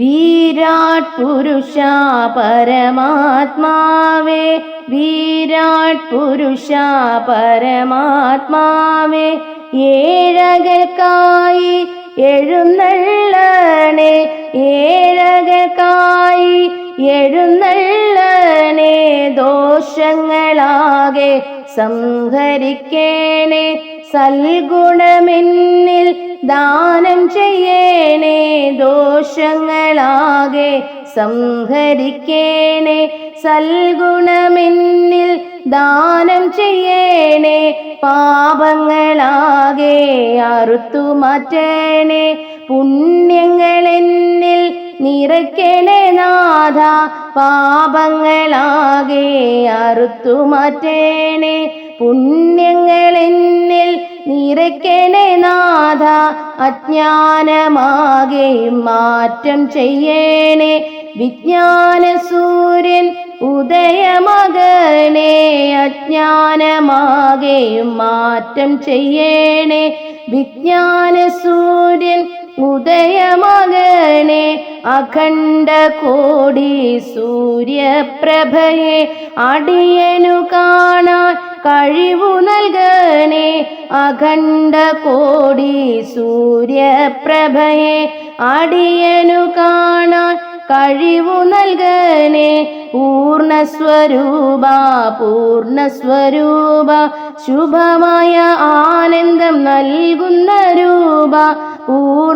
വിരാട് പുരുഷ പരമാത്മാവേ വീരാട് പുരുഷ പരമാത്മാവേ ഏഴകൾക്കായി എഴുന്നള്ളണേ ഏഴകൾക്കായി എഴുന്നള്ളണേ ദോഷങ്ങളാകെ സംഹരിക്കേണേ സൽഗുണമെന്നിൽ ദാനം ചെയ്യേണേ. ദോഷങ്ങളാകെ സംഹരിക്കേണേ. സൽഗുണമെന്നിൽ ദാനം ചെയ്യേണേ. പാപങ്ങളാകെ അറുത്തു മാറ്റണേ പുണ്യങ്ങളെന്നിൽ നിറയ്ക്കണേ നാഥ പാപങ്ങളാകെ അറുത്തു മാറ്റേണേ പുണ്യങ്ങളെന്നിൽ നിറയ്ക്കണേ നാഥ അജ്ഞാനമാകെ മാറ്റം ചെയ്യണേ. വിജ്ഞാന സൂര്യൻ ഉദയമകണേ അജ്ഞാനമാകെയും മാറ്റം ചെയ്യണേ. വിജ്ഞാന സൂര്യൻ ഉദയമകണേ അഖണ്ഡ കോടി സൂര്യപ്രഭയെ അടിയനു കാണാൻ കഴിവു നൽകണേ. അഖണ്ഡ കോടി സൂര്യപ്രഭയെ അടിയനു കാണാൻ കഴിവു നൽകണേ. പൂർണസ്വരൂപ പൂർണസ്വരൂപ ശുഭമായ ആനന്ദം നൽകുന്ന രൂപ.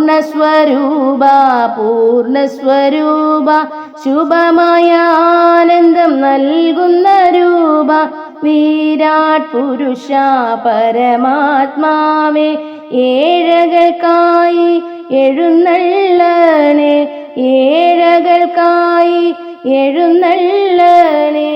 പൂർണസ്വരൂപ പൂർണസ്വരൂപ ശുഭമായ ആനന്ദം നൽകുന്ന രൂപ. വീരാട് പുരുഷ പരമാത്മാവേ ഏഴകൾക്കായി എഴുന്നള്ളനെ ഏഴകൾക്കായി എഴുന്നള്ളണേ.